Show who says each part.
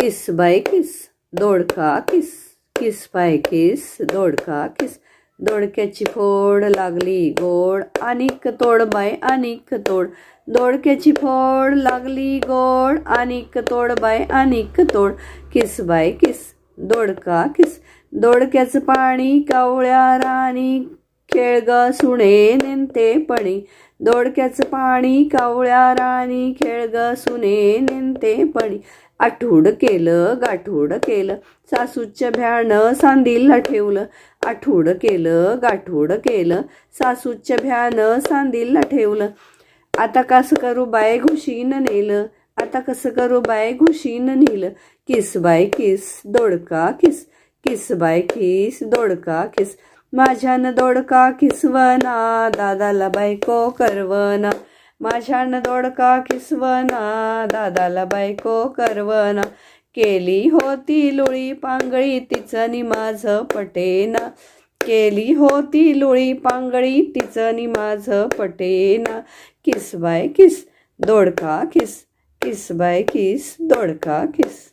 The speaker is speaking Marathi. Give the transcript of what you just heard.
Speaker 1: किस बाय किस? दोडका किस? किस बाय किस? दोडका किस? दोडक्याची फोड लागली गोड. अनिक तोड बाय अनिक तोड. दोडक्याची फोड लागली गोड. अनिक तोड बाय अनिक तोड. किस बाय किस? दोडका किस? दोडक्याचं पाणी कावळ्या राणी खेळग सुणे नेमते दोडक्याचं पाणी कावळ्या राणी खेळग सुने नेमतेपणी आठवड केलं गाठोड केलं सासूच्या भ्यानं सांदीला ठेवलं. आठवड केलं गाठोड केलं सासूच्या भ्यानं सांदीला ठेवलं. आता कसं करू बाय घुशीनं नेलं? आता कसं करू बाय घुशीन नेलं? किस बाय किस दोडका किस. किस बाय किस दोडका किस. माझ्यान दोडका किसवना दादाला बायको करवना. माझ्यान दोडका किसवना दादाला बायको करवना. केली होती लोळी पांगळी तिचं नि माझं पटेना. केली होती लोळी पांगळी तिचं नि माझं पटेना. किस बाय किस दोडका किस किस बाय किस दोडका किस.